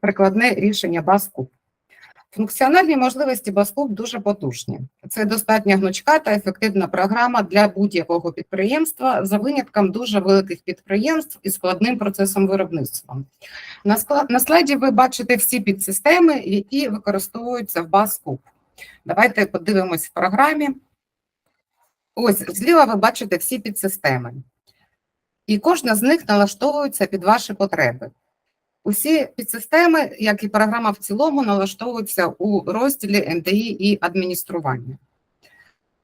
прикладне рішення BassCube. Функціональні можливості BassCube дуже потужні. Це достатньо гнучка та ефективна програма для будь-якого підприємства за винятком дуже великих підприємств із складним процесом виробництва. На, слайді ви бачите всі підсистеми, які використовуються в BassCube. Давайте подивимось в програмі. Ось зліва ви бачите всі підсистеми. І кожна з них налаштовується під ваші потреби. Усі підсистеми, як і програма в цілому, налаштовуються у розділі НДІ і адміністрування.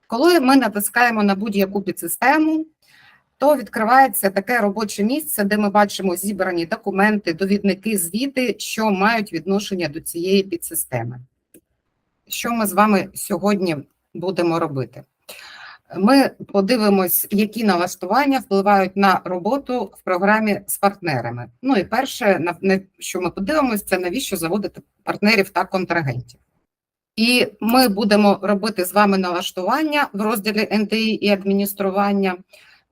Коли ми натискаємо на будь-яку підсистему, то відкривається таке робоче місце, де ми бачимо зібрані документи, довідники, звіти, що мають відношення до цієї підсистеми. Що ми з вами сьогодні будемо робити? Ми подивимось, які налаштування впливають на роботу в програмі з партнерами. Ну і перше, що ми подивимось, це навіщо заводити партнерів та контрагентів. І ми будемо робити з вами налаштування в розділі НТІ і адміністрування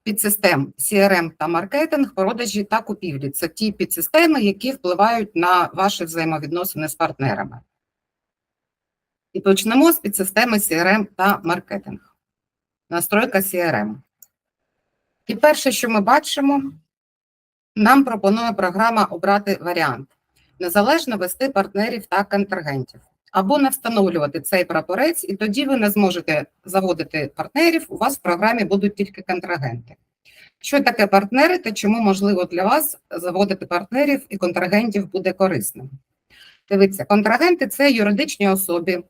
підсистем CRM та маркетинг, продажі та купівлі. Це ті підсистеми, які впливають на ваші взаємовідносини з партнерами. І почнемо з підсистеми CRM та маркетинг настройка CRM. І перше, що ми бачимо, нам пропонує програма обрати варіант незалежно вести партнерів та контрагентів. Або не встановлювати цей прапорець, і тоді ви не зможете заводити партнерів, у вас в програмі будуть тільки контрагенти. Що таке партнери та чому можливо для вас заводити партнерів і контрагентів буде корисним? Дивіться, контрагенти це юридичні особи,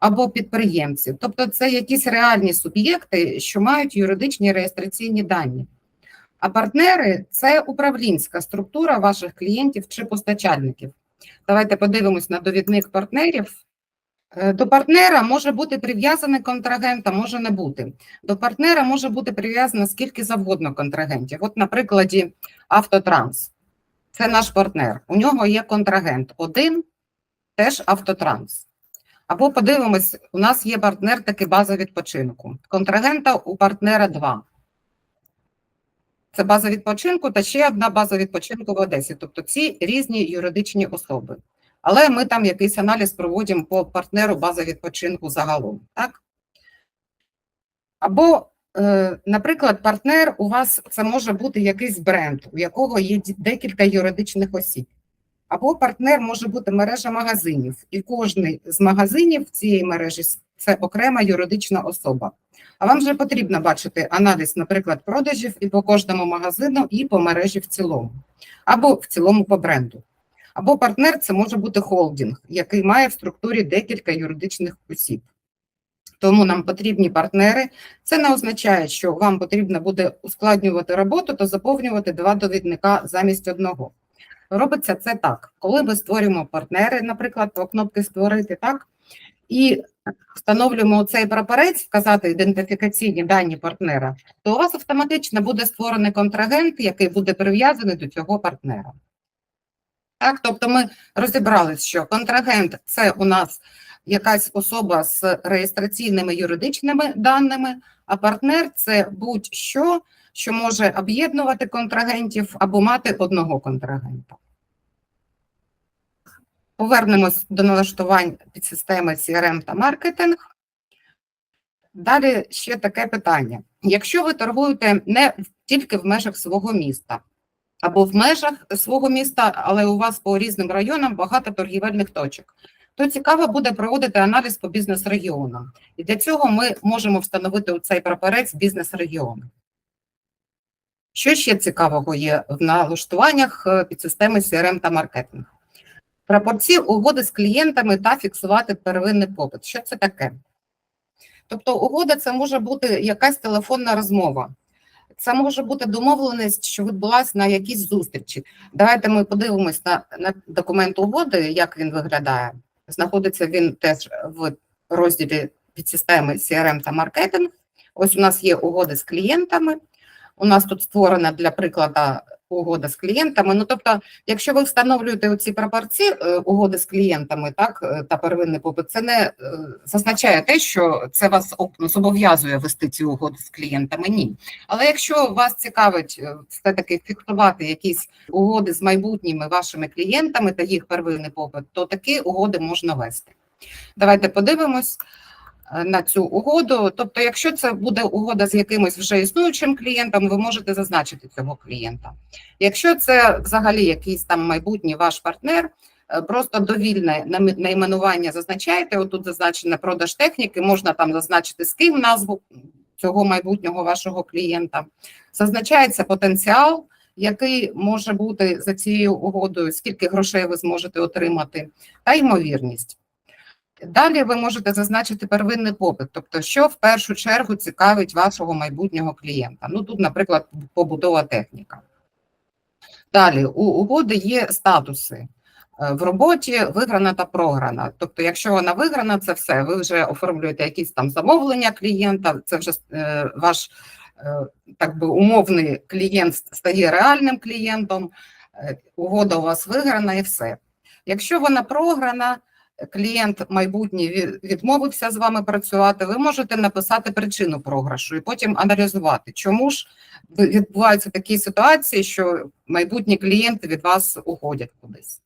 або підприємців. Тобто це якісь реальні суб'єкти, що мають юридичні реєстраційні дані. А партнери це управлінська структура ваших клієнтів чи постачальників. Давайте подивимось на довідник партнерів. Е, До партнера може бути прив'язаний контрагент, а може не бути. До партнера може бути прив'язано скільки завгодно контрагентів. От, на прикладі Автотранс. Це наш партнер. У нього є контрагент один, теж Автотранс. Або подивимось, у нас є партнер такий база відпочинку. Контрагента у партнера два. Це база відпочинку та ще одна база відпочинку в Одесі. Тобто ці різні юридичні особи. Але ми там якийсь аналіз проводимо по партнеру база відпочинку загалом. Так? Або, е, наприклад, партнер у вас це може бути якийсь бренд, у якого є декілька юридичних осіб. Або партнер може бути мережа магазинів, і кожний з магазинів цієї мережі це окрема юридична особа. А вам вже потрібно бачити аналіз, наприклад, продажів і по кожному магазину, і по мережі в цілому, або в цілому по бренду. Або партнер це може бути холдинг, який має в структурі декілька юридичних осіб. Тому нам потрібні партнери. Це не означає, що вам потрібно буде ускладнювати роботу та заповнювати два довідника замість одного. Робиться це так, коли ми створюємо партнери, наприклад, по кнопки створити так, і встановлюємо цей прапорець, вказати ідентифікаційні дані партнера, то у вас автоматично буде створений контрагент, який буде прив'язаний до цього партнера. Так, тобто ми розібрались, що контрагент це у нас якась особа з реєстраційними юридичними даними, а партнер це будь-що, що може об'єднувати контрагентів або мати одного контрагента. Повернемось до налаштувань підсистеми CRM та маркетинг. Далі ще таке питання. Якщо ви торгуєте не тільки в межах свого міста, або в межах свого міста, але у вас по різним районам багато торгівельних точок, то цікаво буде проводити аналіз по бізнес-регіонам. І для цього ми можемо встановити у цей прапорець бізнес-регіони. Що ще цікавого є в налаштуваннях е, підсистеми CRM та маркетинг? Прапорці угоди з клієнтами та фіксувати первинний попит. Що це таке? Тобто угода це може бути якась телефонна розмова. Це може бути домовленість, що відбулася на якійсь зустрічі. Давайте ми подивимось на, на документ угоди, як він виглядає. Знаходиться він теж в розділі підсистеми CRM та маркетинг. Ось у нас є угоди з клієнтами. У нас тут створена для прикладу угода з клієнтами. Ну, тобто, якщо ви встановлюєте ці пропорції е, угоди з клієнтами, так, е, та первинний попит, це не е, зазначає те, що це вас об- зобов'язує вести ці угоди з клієнтами. Ні. Але якщо вас цікавить е, все-таки фіксувати якісь угоди з майбутніми вашими клієнтами та їх первинний попит, то такі угоди можна вести. Давайте подивимось на цю угоду. Тобто, якщо це буде угода з якимось вже існуючим клієнтом, ви можете зазначити цього клієнта. Якщо це взагалі якийсь там майбутній ваш партнер, е, просто довільне найменування зазначаєте. Отут зазначено продаж техніки, можна там зазначити з ким назву цього майбутнього вашого клієнта. Зазначається потенціал, який може бути за цією угодою, скільки грошей ви зможете отримати, та ймовірність. Далі ви можете зазначити первинний попит, тобто, що в першу чергу цікавить вашого майбутнього клієнта. Ну тут, наприклад, побудова техніка. Далі у угоди є статуси. Е, В роботі виграна та програна. Тобто, якщо вона виграна, це все. Ви вже оформлюєте якісь там замовлення клієнта, це вже е, ваш е, так би умовний клієнт стає реальним клієнтом, угода у вас виграна і все. Якщо вона програна, клієнт майбутній ві- відмовився з вами працювати, ви можете написати причину програшу і потім аналізувати, чому ж відбуваються такі ситуації, що майбутні клієнти від вас уходять кудись.